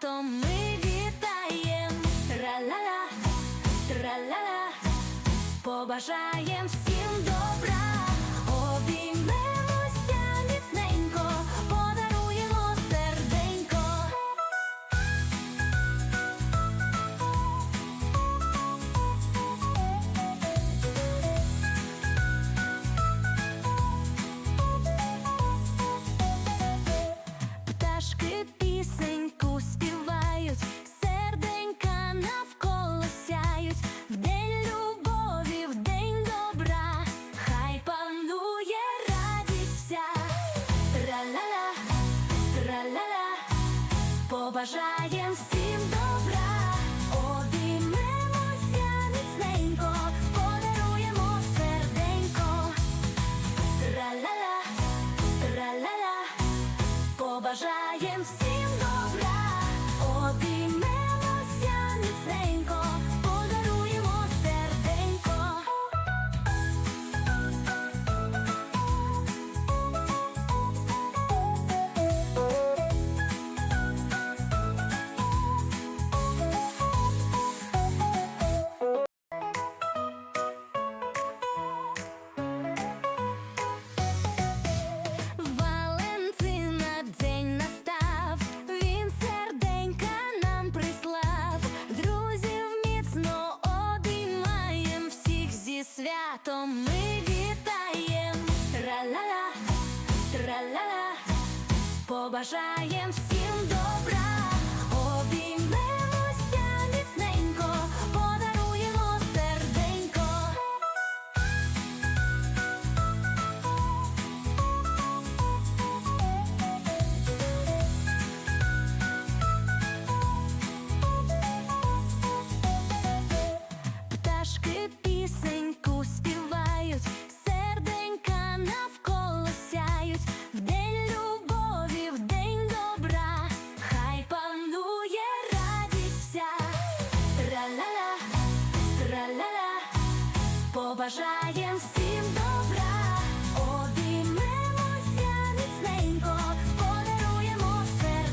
святом ми вітаєм, Тра-ла-ла, тра-ла-ла, побажаєм всім добра. побажаєм всім добра, обіймемося міцненько, подаруємо серденько, Тра-ла-ла, побажаємо. святом ми вітаєм, траляля, траляля, побажаєм всім. Обожаем! всім.